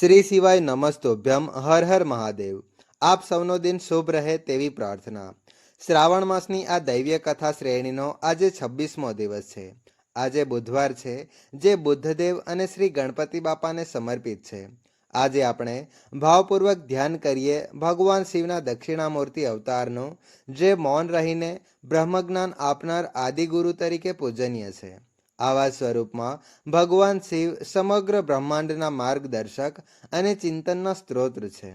શ્રી શિવાય નમસ્તોભ્યમ હર હર મહાદેવ. આપ સૌનો દિન શુભ રહે તેવી પ્રાર્થના. શ્રાવણ માસની આ દૈવ્ય કથા શ્રેણીનો આજે છવ્વીસમો દિવસ છે. આજે બુધવાર છે, જે બુદ્ધદેવ અને શ્રી ગણપતિ બાપાને સમર્પિત છે. આજે આપણે ભાવપૂર્વક ધ્યાન કરીએ ભગવાન શિવના દક્ષિણામૂર્તિ અવતારનું, જે મૌન રહીને બ્રહ્મજ્ઞાન આપનાર આદિગુરુ તરીકે પૂજનીય છે. આવા સ્વરૂપમાં ભગવાન શિવ સમગ્ર બ્રહ્માંડના માર્ગદર્શક અને ચિંતનના સ્ત્રોત છે.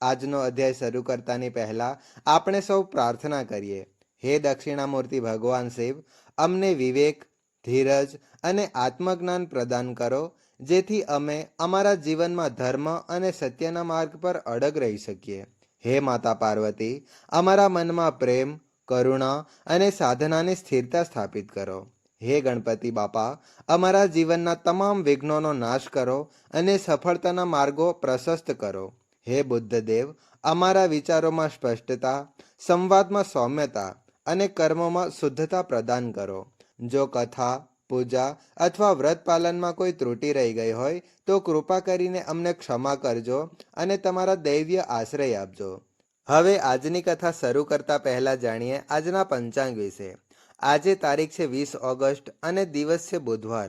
આજનો અધ્યાય શરૂ કરતાની પહેલા આપણે સૌ પ્રાર્થના કરીએ. હે દક્ષિણામૂર્તિ ભગવાન શિવ, અમને વિવેક, ધીરજ અને આત્મજ્ઞાન પ્રદાન કરો, જેથી અમે અમારા જીવનમાં ધર્મ અને સત્યના માર્ગ પર અડગ રહી શકીએ. હે માતા પાર્વતી, અમારા મનમાં પ્રેમ, કરુણા અને સાધનાની સ્થિરતા સ્થાપિત કરો. હે ગણપતિ બાપા, અમારા જીવનના તમામ વિઘ્નોનો નાશ કરો અને સફળતાના માર્ગો પ્રશસ્ત કરો. હે બુદ્ધદેવ અમારા વિચારોમાં સ્પષ્ટતા, સંવાદમાં સૌમ્યતા અને કર્મોમાં શુદ્ધતા પ્રદાન કરો. જો કથા, પૂજા અથવા વ્રત પાલનમાં કોઈ ત્રુટિ રહી ગઈ હોય, તો કૃપા કરીને અમને ક્ષમા કરજો અને તમારા દૈવ્ય આશ્રય આપજો. હવે આજની કથા શરૂ કરતા પહેલા જાણીએ આજના પંચાંગ વિશે. આજે તારીખ છે વીસ ઓગસ્ટ અને દિવસ છે બુધવાર.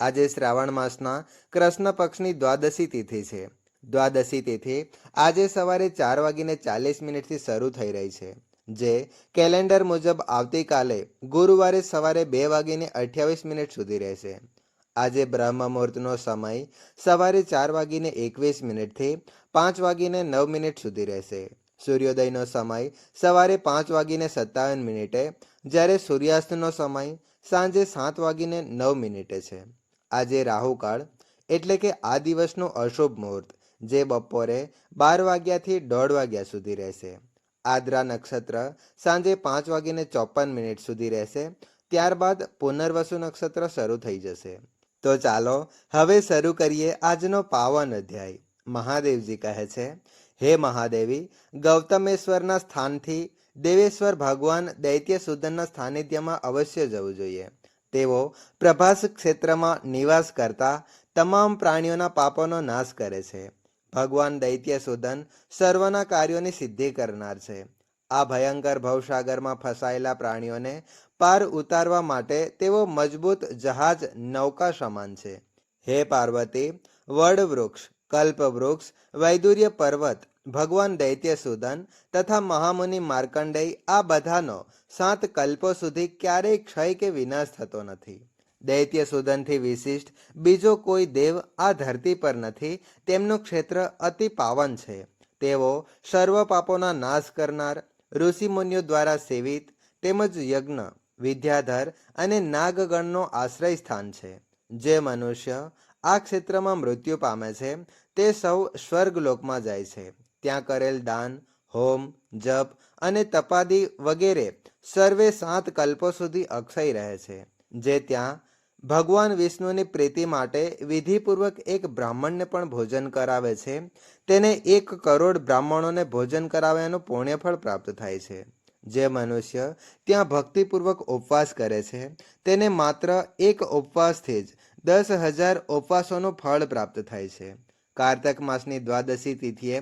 આજે શ્રાવણ માસના કૃષ્ણ પક્ષની દ્વાદશી તિથિ છે. દ્વાદશી તિથિ આજે સવારે ચાર વાગીને ચાલીસ મિનિટથી શરૂ થઈ રહી છે. જે કેલેન્ડર મુજબ આવતીકાલે ગુરુવારે સવારે બે વાગીને અઠ્યાવીસ મિનિટ સુધી રહેશે. આજે બ્રહ્મ મુહૂર્તનો સમય સવારે ચાર વાગીને એકવીસ મિનિટથી પાંચ વાગીને નવ મિનિટ સુધી રહેશે. સૂર્યોદયનો સમય સવારે પાંચ વાગીને સત્તાવન મિનિટે જ્યારે સૂર્યાસ્તનો સમય સાંજે સાત વાગીને નવ મિનિટે છે. આજે રાહુકાળ એટલે કે આ દિવસનું અશુભ મુહૂર્ત, જે બપોરે બાર વાગ્યાથી દોઢ વાગ્યા સુધી રહેશે. આદ્રા નક્ષત્ર સાંજે પાંચ વાગીને ચોપન મિનિટ સુધી રહેશે, ત્યારબાદ પુનર્વસુ નક્ષત્ર શરૂ થઈ જશે. તો ચાલો હવે શરૂ કરીએ આજનો પાવન અધ્યાય. મહાદેવજી કહે છે, હે મહાદેવી, ગૌતમેશ્વરના સ્થાનથી દેવેશ્વર ભગવાન દૈત્ય સુદનના સાનિધ્યમાં અવશ્ય જવું જોઈએ. તેઓ પ્રભાસ ક્ષેત્રમાં નિવાસ કરતા તમામ પ્રાણીઓના પાપોનો નાશ કરે છે. ભગવાન દૈત્ય સુદન સર્વના કાર્યોની સિદ્ધિ કરનાર છે. આ ભયંકર ભવસાગરમાં ફસાયેલા પ્રાણીઓને પાર ઉતારવા માટે તેઓ મજબૂત જહાજ નૌકા સમાન છે. હે પાર્વતી વડ વૃક્ષ કલ્પ વૃક્ષ વૈદુર્ય પર્વત ભગવાન દૈત્યસુદન તથા મહામુનિ માર્કંડેય આ બધાનો સાત કલ્પો સુધી ક્યારેય ક્ષય કે વિનાશ થતો નથી. દૈત્યસુદનથી વિશિષ્ટ બીજો કોઈ દેવ આ ધરતી પર નથી, તેમનું ક્ષેત્ર અતિ પાવન છે. તેઓ સર્વ પાપોના નાશ કરનાર, ઋષિમુનિઓ દ્વારા સેવિત, તેમજ યજ્ઞ, વિદ્યાધર અને નાગગણનો આશ્રય સ્થાન છે. જે મનુષ્ય આ ક્ષેત્રમાં મૃત્યુ પામે છે, તે સૌ સ્વર્ગલોકમાં જાય છે. ત્યાં કરેલ દાન, હોમ, જપ અને તપાદી વગેરે સર્વે સાત કલ્પો સુધી અક્ષય રહે છે, જે ત્યાં ભગવાન વિષ્ણુની પ્રીતિ માટે વિધિપૂર્વક એક બ્રાહ્મણને પણ ભોજન કરાવે છે. તેને એક કરોડ બ્રાહ્મણોને ભોજન કરાવ્યાનું પુણ્યફળ પ્રાપ્ત થાય છે. જે મનુષ્ય ત્યાં ભક્તિપૂર્વક ઉપવાસ કરે છે, તેને માત્ર એક ઉપવાસથી જ દસ હજાર ઉપવાસોનું ફળ પ્રાપ્ત થાય છે. કારતક માસની દ્વાદશી તિથિએ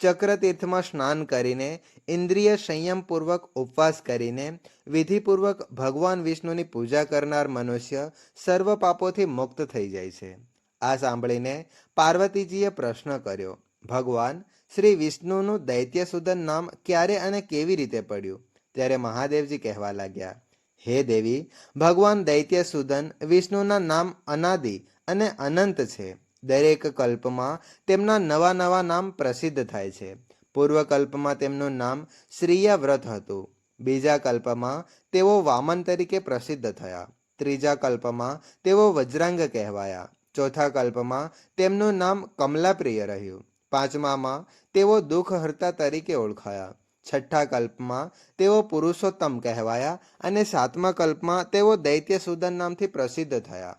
ચક્રતીર્થમાં સ્નાન કરીને, ઇન્દ્રિય સંયમપૂર્વક ઉપવાસ કરીને, વિધિપૂર્વક ભગવાન વિષ્ણુની પૂજા કરનાર મનુષ્ય સર્વ પાપોથી મુક્ત થઈ જાય છે. આ સાંભળીને પાર્વતીજીએ પ્રશ્ન કર્યો, ભગવાન, શ્રી વિષ્ણુનું દૈત્યસુદન નામ ક્યારે અને કેવી રીતે પડ્યું? ત્યારે મહાદેવજી કહેવા લાગ્યા, હે દેવી, ભગવાન દૈત્યસુદન વિષ્ણુના નામ અનાદિ અને અનંત છે. દરેક કલ્પમાં તેમના નવા નવા નામ પ્રસિદ્ધ થાય છે. પૂર્વ કલ્પમાં તેમનું નામ શ્રીયાવ્રત હતું. બીજા કલ્પમાં તેઓ વામન તરીકે પ્રસિદ્ધ થયા. ત્રીજા કલ્પમાં તેઓ વજ્રાંગ કહેવાયા. ચોથા કલ્પમાં તેમનું નામ કમલાપ્રિય રહ્યું. પાંચમામાં તેઓ દુઃખહર્તા તરીકે ઓળખાયા. છઠ્ઠા કલ્પમાં તેઓ પુરુષોત્તમ કહેવાયા અને સાતમા કલ્પમાં તેઓ દૈત્યસુદન નામથી પ્રસિદ્ધ થયા.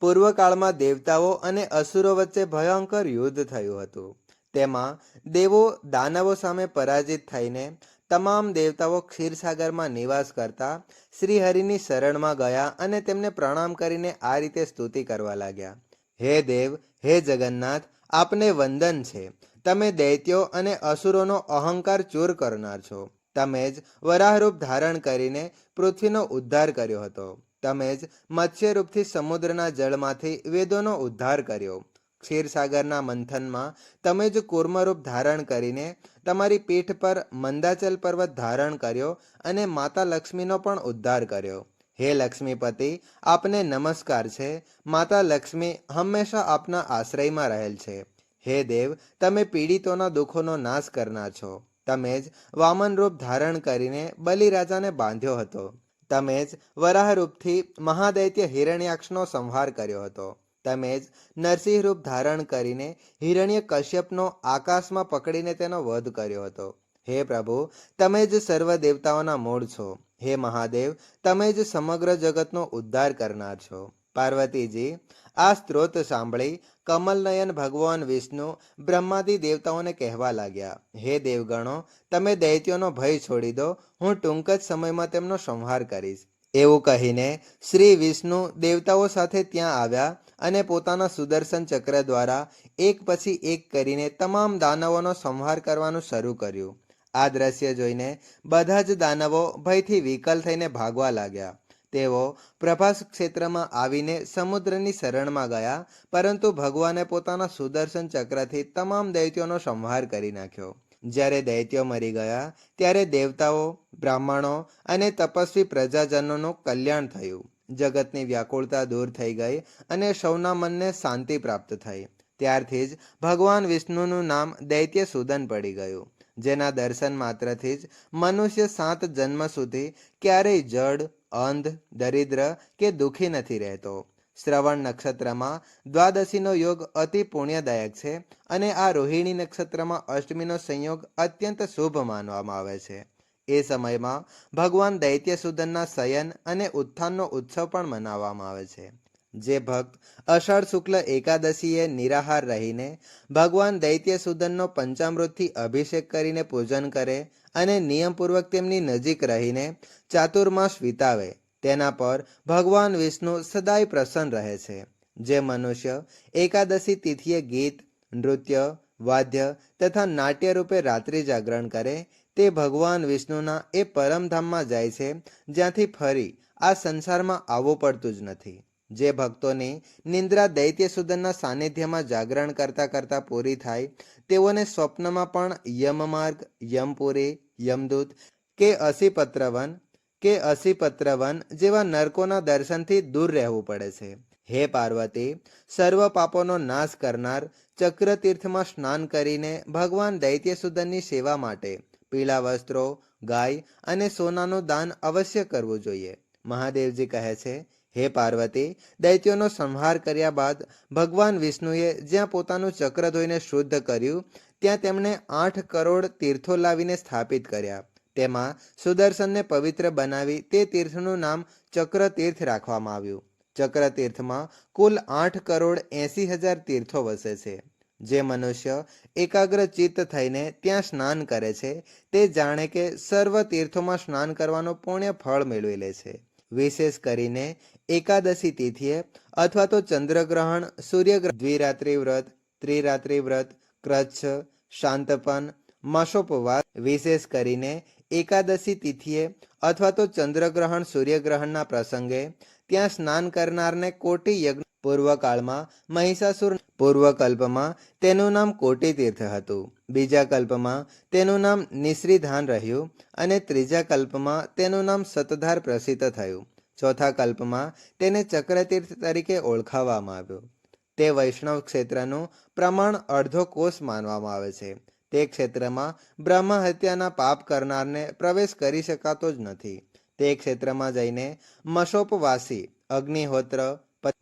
પૂર્વકાળમાં દેવતાઓ અને અસુરો વચ્ચે ભયંકર યુદ્ધ થયું હતું. તેમાં દેવો દાનવો સામે પરાજિત થઈને તમામ દેવતાઓ ક્ષીરસાગરમાં નિવાસ કરતા શ્રીહરિની શરણમાં ગયા અને તેમને પ્રણામ કરીને આ રીતે સ્તુતિ કરવા લાગ્યા. હે દેવ, હે જગન્નાથ, આપને વંદન છે. તમે દૈત્યો અને અસુરોનો અહંકાર ચૂર કરનાર છો. તમે જ વરાહરૂપ ધારણ કરીને પૃથ્વીનો ઉદ્ધાર કર્યો હતો. તમે જ મત્સ્યરૂપથી સમુદ્રના જળમાંથી વેદોનો ઉદ્ધાર કર્યો. ક્ષીરસાગરના મંથનમાં તમે જ કુર્મરૂપ ધારણ કરીને તમારી પીઠ પર મંદાચલ પર્વત ધારણ કર્યો અને માતા લક્ષ્મીનો પણ ઉદ્ધાર કર્યો. હે લક્ષ્મીપતિ, આપને નમસ્કાર છે. માતા લક્ષ્મી હંમેશા આપના આશ્રયમાં રહેલ છે. હે દેવ, તમે પીડિતોના દુઃખોનો નાશ કરનાર છો. તમે જ વામન રૂપ ધારણ કરીને બલિરાજાને બાંધ્યો હતો. તમે જ વરાહરૂપથી મહાદૈત્ય હિરણ્યાક્ષનો સંહાર કર્યો હતો. તમે જ નરસિંહ રૂપ ધારણ કરીને હિરણ્ય કશ્યપનો આકાશમાં પકડીને તેનો વધ કર્યો હતો. હે પ્રભુ તમે જ સર્વ દેવતાઓના મૂળ છો. હે મહાદેવ તમે જ સમગ્ર જગતનો ઉદ્ધાર કરનાર છો. પાર્વતીજી, આ સ્ત્રોત સાંભળી કમલનયન ભગવાન વિષ્ણુ બ્રહ્માદિ દેવતાઓને કહેવા લાગ્યા, હે દેવગણો, તમે દૈત્યોનો ભય છોડી દો, હું ટૂંક જ સમયમાં તેમનો સંહાર કરીશ. એવું કહીને શ્રી વિષ્ણુ દેવતાઓ સાથે ત્યાં આવ્યા અને પોતાના સુદર્શન ચક્ર દ્વારા એક પછી એક કરીને તમામ દાનવોનો સંહાર કરવાનું શરૂ કર્યું. આ દ્રશ્ય જોઈને બધા જ દાનવો ભયથી વિકલ થઈને ભાગવા લાગ્યા. તેઓ પ્રભાસ ક્ષેત્રમાં આવીને સમુદ્રની શરણમાં ગયા, પરંતુ ભગવાને પોતાના સુદર્શન ચક્રથી તમામ દૈત્યોનો સંહાર કરી નાખ્યો. જ્યારે દૈત્યો મરી ગયા, ત્યારે દેવતાઓ, બ્રાહ્મણો અને તપસ્વી પ્રજાજનોનું કલ્યાણ થયું. જગતની વ્યાકુળતા દૂર થઈ ગઈ અને સૌના મનને શાંતિ પ્રાપ્ત થઈ. ત્યારથી જ ભગવાન વિષ્ણુનું નામ દૈત્ય સુદન પડી ગયું. જેના દર્શન માત્રથી જ મનુષ્ય સાત જન્મ સુધી ક્યારેય જડ, અંધ, દરિદ્ર કે દુઃખી નથી રહેતો. શ્રવણ નક્ષત્રમાં દ્વાદશીનો યોગ અતિ પુણ્યદાયક છે અને આ રોહિણી નક્ષત્રમાં અષ્ટમીનો સંયોગ અત્યંત શુભ માનવામાં આવે છે. એ સમયમાં ભગવાન દૈત્યસૂદનના શયન અને ઉત્થાનનો ઉત્સવ પણ મનાવવામાં આવે છે. જે ભક્ત અષાઢ શુક્લ એકાદશીએ નિરાહાર રહીને ભગવાન દૈત્યસૂદનનો પંચામૃતથી અભિષેક કરીને પૂજન કરે અને નિયમપૂર્વક તેમની નજીક રહીને ચાતુર્માસ વિતાવે, તેના પર ભગવાન વિષ્ણુ સદાય પ્રસન્ન રહે છે. જે મનુષ્ય એકાદશી તિથિએ ગીત, નૃત્ય, વાદ્ય તથા નાટ્ય રૂપે રાત્રિ જાગરણ કરે, તે ભગવાન વિષ્ણુના એ પરમધામમાં જાય છે, જ્યાંથી ફરી આ સંસારમાં આવવું પડતું જ નથી. જે ભક્તોની નિંદ્રા દૈત્યસૂદનના સાનિધ્યમાં જાગરણ કરતા કરતા પૂરી થાય, તેઓને સ્વપ્નમાં પણ યમમાર્ગ, યમપુરી, યમદૂત કે અસીપત્રવન કે અસીપત્રવન જેવા નરકોના દર્શનથી દૂર રહેવું પડે છે. હે પાર્વતી, સર્વ પાપોનો નાશ કરનાર ચક્રતીર્થમાં સ્નાન કરીને ભગવાન દૈત્યસૂદનની સેવા માટે પીળા વસ્ત્રો, ગાય અને સોનાનું દાન અવશ્ય કરવું જોઈએ. મહાદેવજી કહે છે હે પાર્વતી, દૈત્યોનો સંહાર કર્યા બાદ ભગવાન વિષ્ણુએ જ્યાં પોતાનું ચક્ર ધોઈને શુદ્ધ કર્યું, ત્યાં તેમણે આઠ કરોડ તીર્થો લાવીને સ્થાપિત કર્યા. તેમાં સુદર્શનને પવિત્ર બનાવી તે તીર્થનું નામ ચક્ર તીર્થ રાખવામાં આવ્યું. ચક્ર તીર્થમાં કુલ આઠ કરોડ એંસી હજાર તીર્થો વસે છે. જે મનુષ્ય એકાગ્ર ચિત્ત થઈને ત્યાં સ્નાન કરે છે, તે જાણે કે સર્વ તીર્થોમાં સ્નાન કરવાનો પુણ્ય ફળ મેળવી લે છે. વિશેષ કરીને એકાદશી તિથિએ અથવા તો ચંદ્રગ્રહણ, સૂર્યગ્રહણ, દ્વિરાત્રિ વ્રત, ત્રિરાત્રિ વ્રત ક્રચ્છ શાંતપન, માસોપવાસ. વિશેષ કરીને એકાદશી તિથિએ અથવા તો ચંદ્રગ્રહણ, સૂર્યગ્રહણના પ્રસંગે ત્યાં સ્નાન કરનારને કોટી યજ્ઞ. પૂર્વકાળમાં મહિષાસુર પૂર્વકલ્પમાં તેનું નામ કોટી તીર્થ હતું. બીજા કલ્પમાં તેનું નામ નિશ્રીધાન રહ્યું અને ત્રીજા કલ્પમાં તેનું નામ સતધાર પ્રસિદ્ધ થયું. ચોથા કલ્પમાં તેને ચક્રતીર્થ તરીકે ઓળખાવવામાં આવ્યું. તે વૈષ્ણવ ક્ષેત્રનું પ્રમાણ અડધો કોષ માનવામાં આવે છે. તે ક્ષેત્રમાં બ્રહ્મ હત્યાના પાપ કરનારને પ્રવેશ કરી શકાતો જ નથી. તે ક્ષેત્રમાં જઈને મશોપવાસી, અગ્નિહોત્ર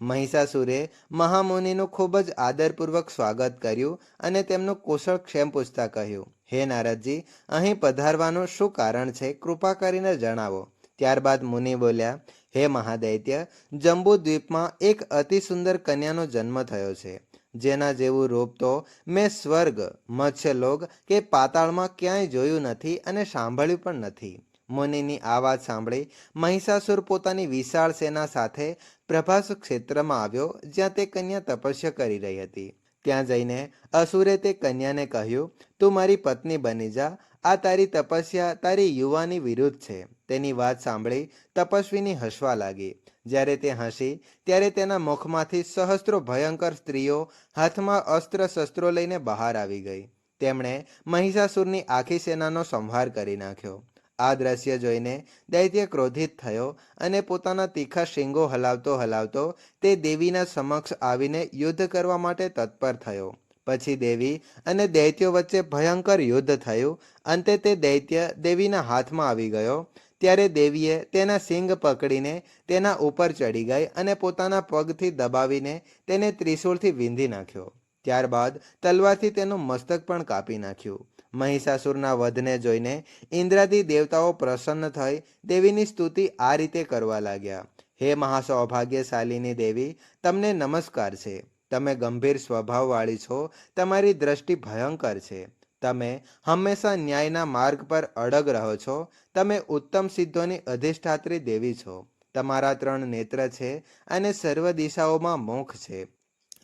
મહિષાસુરે મહામુનિનું ખૂબ જ આદરપૂર્વક સ્વાગત કર્યું અને તેમનું કુશળ ક્ષેમ પૂછતા કહ્યું, હે નારદજી, અહીં પધારવાનું શું કારણ છે? કૃપા કરીને જણાવો. ત્યારબાદ મુનિ બોલ્યા હે મહાદૈત્ય જંબુ દ્વીપમાં એક અતિ સુંદર કન્યાનો જન્મ થયો છે, જેના જેવું રૂપ તો મેં સ્વર્ગ, મત્સ્યલોક કે પાતાળમાં ક્યાંય જોયું નથી અને સાંભળ્યું પણ નથી. મુનિની આ વાત સાંભળી મહિષાસુર પોતાની વિશાળ સેના સાથે પ્રભાસ ક્ષેત્રમાં આવ્યો, જ્યાં તે કન્યા તપસ્યા કરી રહી હતી. ત્યાં જઈને અસુરે તે કન્યાને કહ્યું, તું મારી પત્ની બની જા. આ તારી તપસ્યા તારી યુવાની વિરુદ્ધ છે. તેની વાત સાંભળી તપસ્વીની હસવા લાગી. જ્યારે તે હસી, ત્યારે તેના મુખમાંથી સહસ્ત્રો ભયંકર સ્ત્રીઓ હાથમાં અસ્ત્ર શસ્ત્રો લઈને બહાર આવી ગઈ. તેમણે મહિષાસુરની આખી સેનાનો સંહાર કરી નાખ્યો. આ દ્રશ્ય જોઈને દૈત્ય ક્રોધિત થયો અને પોતાના તીખા શીંગો હલાવતો હલાવતો તે દેવીના સમક્ષ આવીને યુદ્ધ કરવા માટે તત્પર થયો. પછી દેવી અને દૈત્યો વચ્ચે ભયંકર યુદ્ધ થયું. અંતે તે દૈત્ય દેવીના હાથમાં આવી ગયો. ત્યારે દેવીએ તેના સિંગ પકડીને તેના ઉપર ચડી ગઈ અને પોતાના પગથી દબાવીને તેને ત્રિશૂળથી વીંધી નાખ્યો. ત્યારબાદ તલવારથી તેનું મસ્તક પણ કાપી નાખ્યું. મહિષાસુરના વધને જોઈને ઇન્દ્રાદી દેવતાઓ પ્રસન્ન થઈ દેવીની સ્તુતિ આ રીતે કરવા લાગ્યા. હે મહાસૌભાગ્યશાલીની દેવી, તમને નમસ્કાર છે. તમે ગંભીર સ્વભાવવાળી છો. તમારી દ્રષ્ટિ ભયંકર છે. તમે હંમેશા ન્યાયના માર્ગ પર અડગ રહો છો. તમે ઉત્તમ સિદ્ધોની અધિષ્ઠાત્રી દેવી છો. તમારા ત્રણ નેત્ર છે અને સર્વ દિશાઓમાં મુખ છે.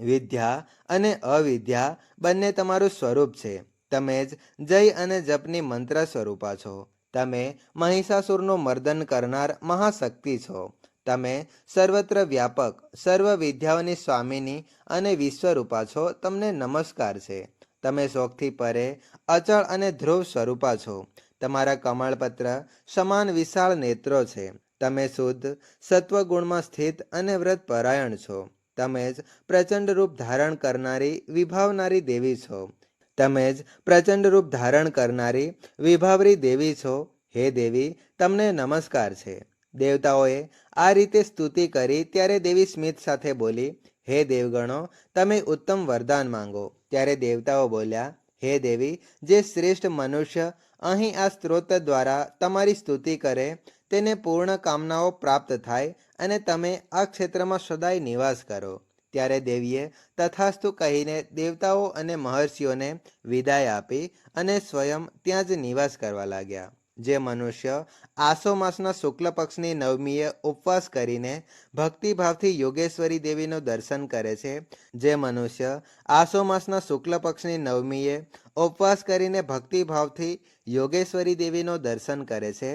વિદ્યા અને અવિદ્યા બંને તમારું સ્વરૂપ છે. તમે જ જય અને જપની મંત્ર સ્વરૂપા છો. તમે મહિષાસુરનું મર્દન કરનાર મહાશક્તિ છો. તમે સર્વત્ર વ્યાપક, સર્વ વિદ્યાઓની સ્વામીની અને વિશ્વરૂપા છો. તમને નમસ્કાર છે. તમે શોખથી પરે, અચળ અને ધ્રુવ સ્વરૂપા છો. તમારા કમળપત્ર સમાન વિશાળ નેત્રો છે. તમે શુદ્ધ, સત્વગુણમાં સ્થિત અને વ્રત પરાયણ છો. તમે જ પ્રચંડ રૂપ ધારણ કરનારી, વિભાવનારી દેવી છો. તમે જ પ્રચંડ રૂપ ધારણ કરનારી વિભાવરી દેવી છો. હે દેવી, તમને નમસ્કાર છે. દેવતાઓએ આ રીતે સ્તુતિ કરી ત્યારે દેવી સ્મિત સાથે બોલી, હે દેવગણો, તમે ઉત્તમ વરદાન માંગો. ત્યારે દેવતાઓ બોલ્યા, હે દેવી, જે શ્રેષ્ઠ મનુષ્ય અહીં આ સ્ત્રોત દ્વારા તમારી સ્તુતિ કરે, તેને પૂર્ણ કામનાઓ પ્રાપ્ત થાય અને તમે આ ક્ષેત્રમાં સદાય નિવાસ કરો. ત્યારે દેવીએ તથાસ્તુ કહીને દેવતાઓ અને મહર્ષિઓને વિદાય આપી અને સ્વયં ત્યાં જ નિવાસ કરવા લાગ્યા. જે મનુષ્ય આસો માસના શુક્લ પક્ષની નવમીએ ઉપવાસ કરીને ભક્તિભાવથી યોગેશ્વરી દેવીનું દર્શન કરે છે, જે મનુષ્ય આસો માસના શુક્લ પક્ષની નવમીએ ઉપવાસ કરીને ભક્તિભાવથી યોગેશ્વરી દેવીનું દર્શન કરે છે,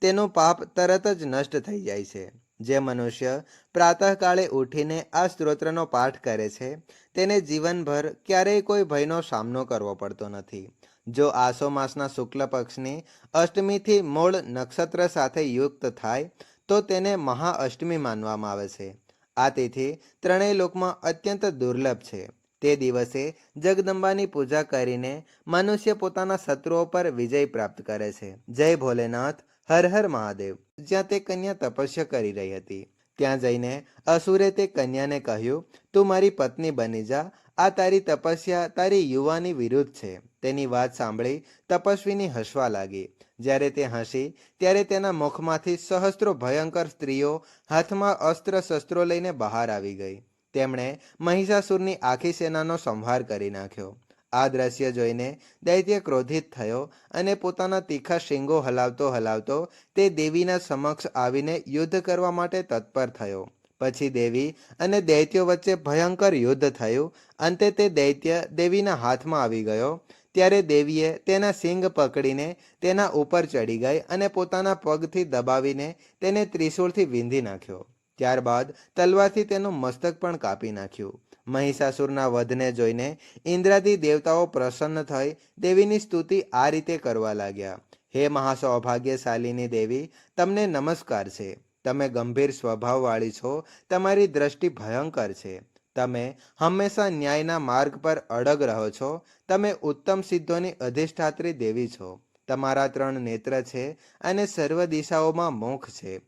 તેનું પાપ તરત જ નષ્ટ થઈ જાય છે. જે મનુષ્ય પ્રાતઃકાળે ઉઠીને આ સ્ત્રોત્રનો પાઠ કરે છે, તેને જીવનભર ક્યારેય કોઈ ભયનો સામનો કરવો પડતો નથી. જો આસો માસના શુક્લ પક્ષની અષ્ટમીથી મૂળ નક્ષત્ર સાથે યુક્ત થાય, તો તેને મહાઅષ્ટમી માનવામાં આવે છે. આ તિથિ ત્રણેય લોકમાં અત્યંત દુર્લભ છે. તે દિવસે જગદંબાની પૂજા કરીને મનુષ્ય પોતાના શત્રુઓ પર વિજય પ્રાપ્ત કરે છે. જય ભોલેનાથ હર હર મહાદેવ. જ્યાં તે કન્યા તપસ્યા કરી રહી હતી. ત્યાં જઈને અસુરે તે કન્યાને કહ્યું, તું મારી પત્ની બની જા. આ તારી તપસ્યા તારી યુવાની વિરુદ્ધ છે. તેની વાત સાંભળી તપસ્વીની હસવા લાગી. જ્યારે તે હસી, ત્યારે તેના મુખમાંથી સહસ્ત્રો ભયંકર સ્ત્રીઓ હાથમાં અસ્ત્ર શસ્ત્રો લઈને બહાર આવી ગઈ. તેમણે મહિષાસુરની આખી સેનાનો સંહાર કરી નાખ્યો. આ દ્રશ્ય જોઈને દૈત્ય ક્રોધિત થયો અને પોતાના તીખા શીંગો હલાવતો હલાવતો તે દેવીના સમક્ષ આવીને યુદ્ધ કરવા માટે તત્પર થયો. પછી દેવી અને દૈત્યો વચ્ચે ભયંકર યુદ્ધ થયું. અંતે તે દૈત્ય દેવીના હાથમાં આવી ગયો. ત્યારે દેવીએ તેના સિંગ પકડીને તેના ઉપર ચડી ગઈ અને પોતાના પગથી દબાવીને તેને ત્રિશૂળથી વીંધી નાખ્યો. ત્યારબાદ તલવારથી તેનું મસ્તક પણ કાપી નાખ્યું. મહિષાસુરના વધને જોઈને ઇન્દ્રાદી દેવતાઓ પ્રસન્ન થઈ દેવીની સ્તુતિ આ રીતે કરવા લાગ્યા. હે મહાસૌભાગ્યશાલીની દેવી, તમને નમસ્કાર છે. તમે ગંભીર સ્વભાવવાળી છો. તમારી દ્રષ્ટિ ભયંકર છે. તમે હંમેશા ન્યાયના માર્ગ પર અડગ રહો છો. તમે ઉત્તમ સિદ્ધોની અધિષ્ઠાત્રી દેવી છો. તમારા ત્રણ નેત્ર છે અને સર્વ દિશાઓમાં મુખ છે.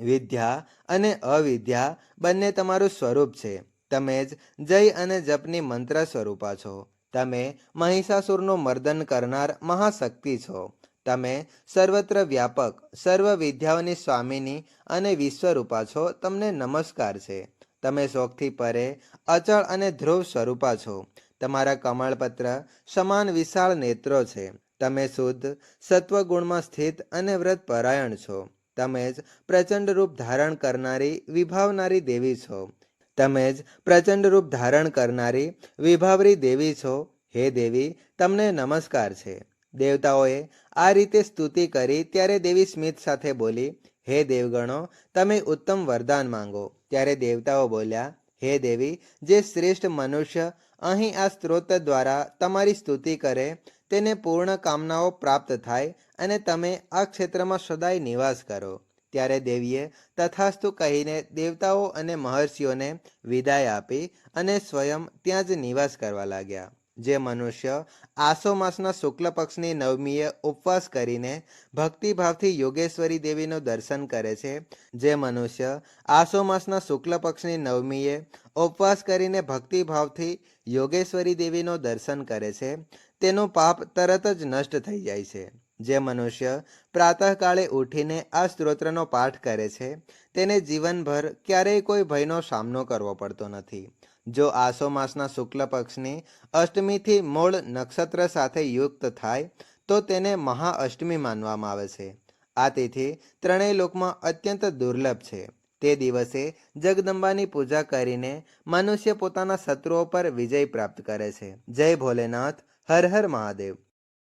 વિદ્યા અને અવિદ્યા બંને તમારું સ્વરૂપ છે. તમે જ જય અને જપની મંત્ર સ્વરૂપા છો. તમે મહિષાસુરનું મર્દન કરનાર મહાશક્તિ છો. તમે સર્વત્ર વ્યાપક, સર્વ વિદ્યાઓની સ્વામીની અને વિશ્વરૂપા છો. તમને નમસ્કાર છે. તમે શોખથી પરે, અચળ અને ધ્રુવ સ્વરૂપા છો. તમારા કમળપત્ર સમાન વિશાળ નેત્રો છે. તમે શુદ્ધ, સત્વગુણમાં સ્થિત અને વ્રત પરાયણ છો. તમે જ પ્રચંડ રૂપ ધારણ કરનારી, વિભાવનારી દેવી છો. તમે જ પ્રચંડ રૂપ ધારણ કરનારી વિભાવરી દેવી છો. હે દેવી, તમને નમસ્કાર છે. દેવતાઓએ આ રીતે સ્તુતિ કરી ત્યારે દેવી સ્મિત સાથે બોલી, હે દેવગણો, તમે ઉત્તમ વરદાન માંગો. ત્યારે દેવતાઓ બોલ્યા, હે દેવી, જે શ્રેષ્ઠ મનુષ્ય અહીં આ સ્ત્રોત દ્વારા તમારી સ્તુતિ કરે, તેને પૂર્ણ કામનાઓ પ્રાપ્ત થાય અને તમે આ ક્ષેત્રમાં સદાય નિવાસ કરો. ત્યારે દેવીએ તથાસ્તુ કહીને દેવતાઓ અને મહર્ષિઓને વિદાય આપી અને સ્વયં ત્યાં જ નિવાસ કરવા લાગ્યા. જે મનુષ્ય આસો માસના શુક્લ પક્ષની નવમીએ ઉપવાસ કરીને ભક્તિભાવથી યોગેશ્વરી દેવીનું દર્શન કરે છે, જે મનુષ્ય આસો માસના શુક્લ પક્ષની નવમીએ ઉપવાસ કરીને ભક્તિભાવથી યોગેશ્વરી દેવીનું દર્શન કરે છે, તેનું પાપ તરત જ નષ્ટ થઈ જાય છે. જે મનુષ્ય પ્રાતઃકાળે ઉઠીને આ સ્ત્રોત્રનો પાઠ કરે છે, તેને જીવનભર ક્યારેય કોઈ ભયનો સામનો કરવો પડતો નથી. જો આસો માસના શુક્લ પક્ષની અષ્ટમીથી મૂળ નક્ષત્ર સાથે યુક્ત થાય, તો તેને મહાઅષ્ટમી માનવામાં આવે છે. આ તિથિ ત્રણેય લોકમાં અત્યંત દુર્લભ છે. તે દિવસે જગદંબાની પૂજા કરીને મનુષ્ય પોતાના શત્રુઓ પર વિજય પ્રાપ્ત કરે છે. જય ભોલેનાથ, હર હર મહાદેવ.